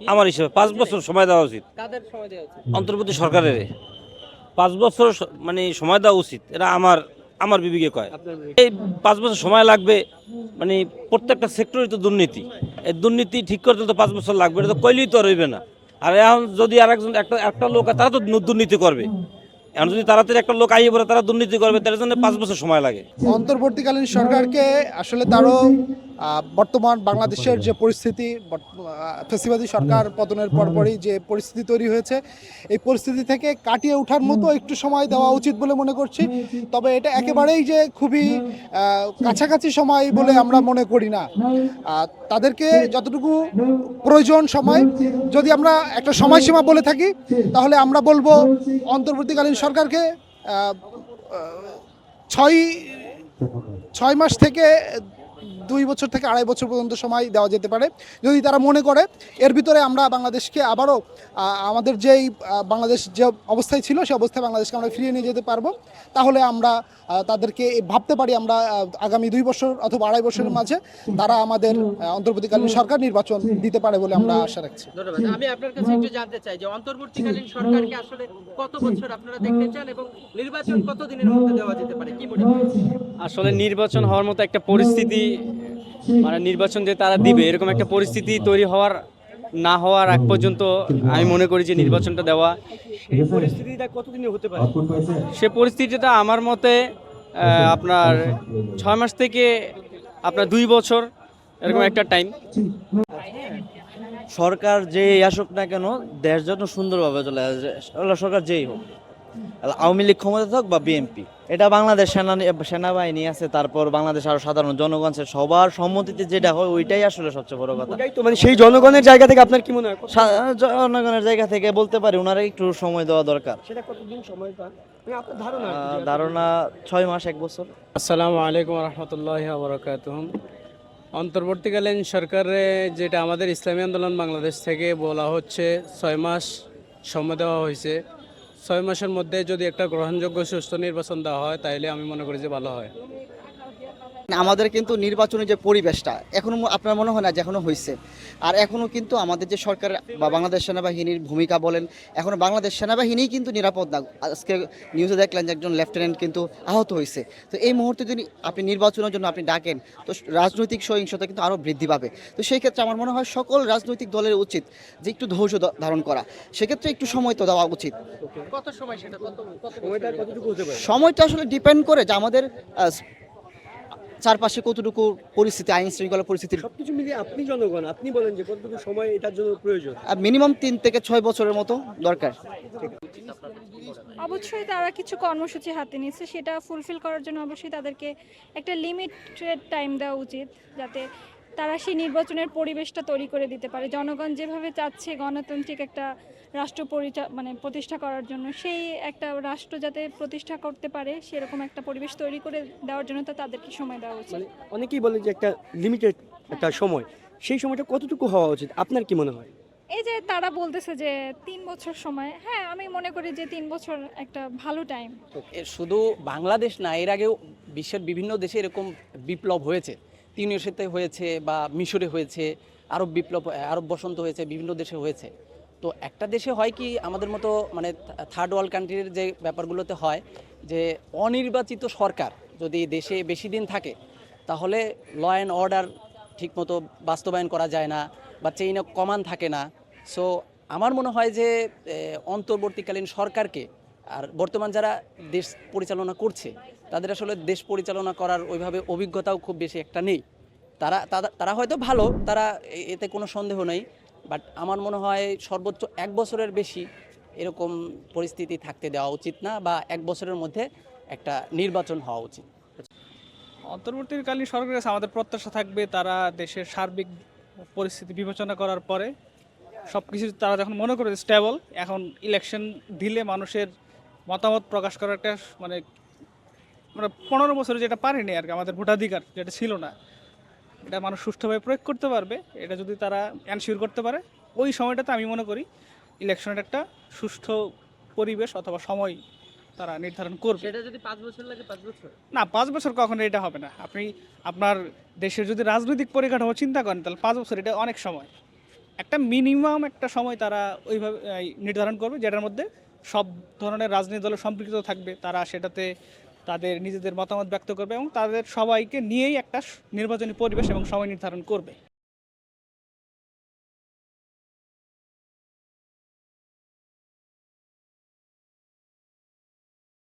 আমার হিসেবে পাঁচ বছর সময় দেওয়া উচিত। কাদের সময় দেওয়া উচিত? অন্তর্বর্তী সরকারের। পাঁচ বছর মানে সময় দেওয়া উচিত। এটা আমার আমার বিবেকে কয়। এই পাঁচ বছর সময় লাগবে মানে প্রত্যেকটা সেক্টরে তো দুর্নীতি। এই দুর্নীতি ঠিক করতে তো পাঁচ বছর লাগবে এটা তো কইলেই তো রইবে না। আর এখন যদি আর একজন একটা একটা লোক আছে, তারা তো দুর্নীতি করবে। এখন যদি তাড়াতাড়ি একটা লোক আইয়ে পড়ে তারা দুর্নীতি করবে তার জন্য পাঁচ বছর সময় লাগে। অন্তর্বর্তীকালীন সরকারকে আসলে তারও বর্তমান বাংলাদেশের যে পরিস্থিতি ফেসিবাদী সরকার পতনের পরপরই যে পরিস্থিতি তৈরি হয়েছে এই পরিস্থিতি থেকে কাটিয়ে ওঠার মতো একটু সময় দেওয়া উচিত বলে মনে করছি। তবে এটা একেবারেই যে খুবই কাছাকাছি সময় বলে আমরা মনে করি না। তাদেরকে যতটুকু প্রয়োজন সময় যদি আমরা একটা সময়সীমা বলে থাকি তাহলে আমরা বলব অন্তর্বর্তীকালীন সরকারকে ছয় ছয় মাস থেকে দুই বছর থেকে আড়াই বছর পর্যন্ত সময় দেওয়া যেতে পারে। যদি তারা মনে করে এর ভিতরে আমরা বাংলাদেশকে আবারও আমাদের যেই বাংলাদেশ যে অবস্থায় ছিল সেই অবস্থায় বাংলাদেশকে আমরা ফিরিয়ে নিয়ে যেতে পারব। তাহলে আমরা তাদেরকে ভাবতে পারি আমরা আগামী দুই বছর অথবা আড়াই বছরের মাঝে তারা আমাদের অন্তর্বর্তীকালীন সরকার নির্বাচন দিতে পারে বলে আমরা আশা রাখছি। ধন্যবাদ। আমি আপনার কাছে একটু জানতে চাই যে অন্তর্বর্তীকালীন সরকারকে আসলে কত বছর আপনারা দেখতে চান এবং নির্বাচন কত দিনের মধ্যে দেওয়া যেতে পারে? কি মনে আসলে নির্বাচন হওয়ার মতো একটা পরিস্থিতি মানে নির্বাচন যে তারা দিবে এরকম একটা পরিস্থিতি তৈরি হওয়ার না হওয়ার আগ পর্যন্ত আমি মনে করি যে নির্বাচনটা দেওয়া পরিস্থিতিটা কতদিনে হতে পারে? সে পরিস্থিতিটা আমার মতে আহ, আপনার ছয় মাস থেকে আপনার দুই বছর এরকম একটা টাইম সরকার যে আসুক না কেন দেশ যেন সুন্দরভাবে চলে আসে। সরকার যেই হোক। আওয়ামী লীগ ক্ষমতা থাক বা বিএনপি এটা বাংলাদেশ সেনা সেনাবাহিনী আছে তারপর বাংলাদেশ আরও সাধারণ জনগণ সবার সম্মতিতে যেটা হয় ওইটাই আসলে সবচেয়ে বড় কথা। তো মানে সেই জনগণের জায়গা থেকে আপনার কি মনে হয়? জনগণের জায়গা থেকে বলতে পারি ওনারা একটু সময় দেওয়া দরকার। সেটা কতদিন সময় পান? মানে ধারণা ছয় মাস এক বছর। আসসালামু আলাইকুম রহমতুল্লাহ বরকাতুহম অন্তর্বর্তীকালীন সরকারে যেটা আমাদের ইসলামী আন্দোলন বাংলাদেশ থেকে বলা হচ্ছে ছয় মাস সময় দেওয়া হয়েছে। ছয় মাসের মধ্যে যদি একটা গ্রহণযোগ্য সুস্থ নির্বাচন দেওয়া হয়, তাহলে আমি মনে করি যে ভালো হয়। আমাদের কিন্তু নির্বাচনী যে পরিবেশটা এখনও আপনার মনে হয় না যে এখনও হয়েছে আর এখনও কিন্তু আমাদের যে সরকার বা বাংলাদেশ সেনাবাহিনীর ভূমিকা বলেন এখনও বাংলাদেশ সেনাবাহিনী কিন্তু নিরাপদ না। আজকে নিউজে দেখলেন যে একজন লেফটেন্যান্ট কিন্তু আহত হয়েছে তো এই মুহূর্তে যদি আপনি নির্বাচনের জন্য আপনি ডাকেন তো রাজনৈতিক সহিংসতা কিন্তু আরও বৃদ্ধি পাবে। তো সেই ক্ষেত্রে আমার মনে হয় সকল রাজনৈতিক দলের উচিত যে একটু ধৈর্য ধারণ করা। সেক্ষেত্রে একটু সময় তো দেওয়া উচিত। কত সময় সেটা? কত কত সময়টা কতটুকু হতে পারে? সময়টা আসলে ডিপেন্ড করে যে আমাদের চারপাশে কতটুকু পরিস্থিতি আইন শৃঙ্খলা পরিস্থিতি সবকিছু মিলিয়ে আপনি জনগণ আপনি বলেন যে কতটুকু সময় এটার জন্য প্রয়োজন? মিনিমাম তিন থেকে ছয় বছরের মতো দরকার। অবশ্যই তারা কিছু কর্মসূচি হাতে নিয়েছে সেটা ফুলফিল করার জন্য অবশ্যই তাদেরকে একটা লিমিটেড টাইম দেওয়া উচিত যাতে তারা সেই নির্বাচনের পরিবেশটা তৈরি করে দিতে পারে। জনগণ যেভাবে চাচ্ছে গণতান্ত্রিক একটা রাষ্ট্র পরিচা মানে প্রতিষ্ঠা করার জন্য সেই একটা রাষ্ট্র যাতে প্রতিষ্ঠা করতে পারে সেরকম একটা পরিবেশ তৈরি করে দেওয়ার জন্য তো তাদেরকে সময় দেওয়া উচিত। মানে অনেকেই বলে যে একটা লিমিটেড একটা সময় সেই সময়টা কতটুকু হওয়া উচিত? আপনার কি মনে হয়? এই যে তারা বলতেছে যে তিন বছর সময় হ্যাঁ আমি মনে করি যে তিন বছর একটা ভালো টাইম শুধু বাংলাদেশ না এর আগেও বিশ্বের বিভিন্ন দেশে এরকম বিপ্লব হয়েছে। তিউনিসিয়াতে হয়েছে বা মিশরে হয়েছে, আরব বিপ্লব আরব বসন্ত হয়েছে, বিভিন্ন দেশে হয়েছে। তো একটা দেশে হয় কি, আমাদের মতো মানে থার্ড ওয়ার্ল্ড কান্ট্রির যে ব্যাপারগুলোতে হয়, যে অনির্বাচিত সরকার যদি দেশে বেশি দিন থাকে, তাহলে ল অ্যান্ড অর্ডার ঠিকমতো বাস্তবায়ন করা যায় না বা চেইন অফ কমান্ড থাকে না। সো আমার মনে হয় যে অন্তর্বর্তীকালীন সরকারকে আর বর্তমান যারা দেশ পরিচালনা করছে তাদের আসলে দেশ পরিচালনা করার ওইভাবে অভিজ্ঞতাও খুব বেশি একটা নেই। তারা তারা- হয়তো ভালো, তারা এতে কোনো সন্দেহ নেই বাট আমার মনে হয় সর্বোচ্চ এক বছরের বেশি এরকম পরিস্থিতি থাকতে দেওয়া উচিত না বা এক বছরের মধ্যে একটা নির্বাচন হওয়া উচিত। অন্তর্বর্তীকালীন সরকারের আমাদের প্রত্যাশা থাকবে তারা দেশের সার্বিক পরিস্থিতি বিবেচনা করার পরে সব কিছু তারা যখন মনে করে স্টেবল এখন ইলেকশন দিলে মানুষের মতামত প্রকাশ করার একটা মানে মানে পনেরো বছরে যেটা পারেনি আর কি আমাদের ভোটাধিকার যেটা ছিল না এটা মানুষ সুষ্ঠুভাবে প্রয়োগ করতে পারবে এটা যদি তারা এনশিওর করতে পারে ওই সময়টাতে আমি মনে করি ইলেকশনের একটা সুষ্ঠু পরিবেশ অথবা সময় তারা নির্ধারণ করবে। সেটা যদি পাঁচ বছর লাগে পাঁচ বছর? না পাঁচ বছর কখনো এটা হবে না। আপনি আপনার দেশের যদি রাজনৈতিক পরিকাঠামো চিন্তা করেন তাহলে পাঁচ বছর এটা অনেক সময়। একটা মিনিমাম একটা সময় তারা ওইভাবে নির্ধারণ করবে যেটার মধ্যে সব ধরনের রাজনৈতিক দলের সম্পৃক্ত থাকবে তারা সেটাতে তাদের নিজেদের মতামত ব্যক্ত করবে এবং তাদের সবাইকে নিয়েই একটা নির্বাচনী পরিবেশ এবং সময় নির্ধারণ করবে।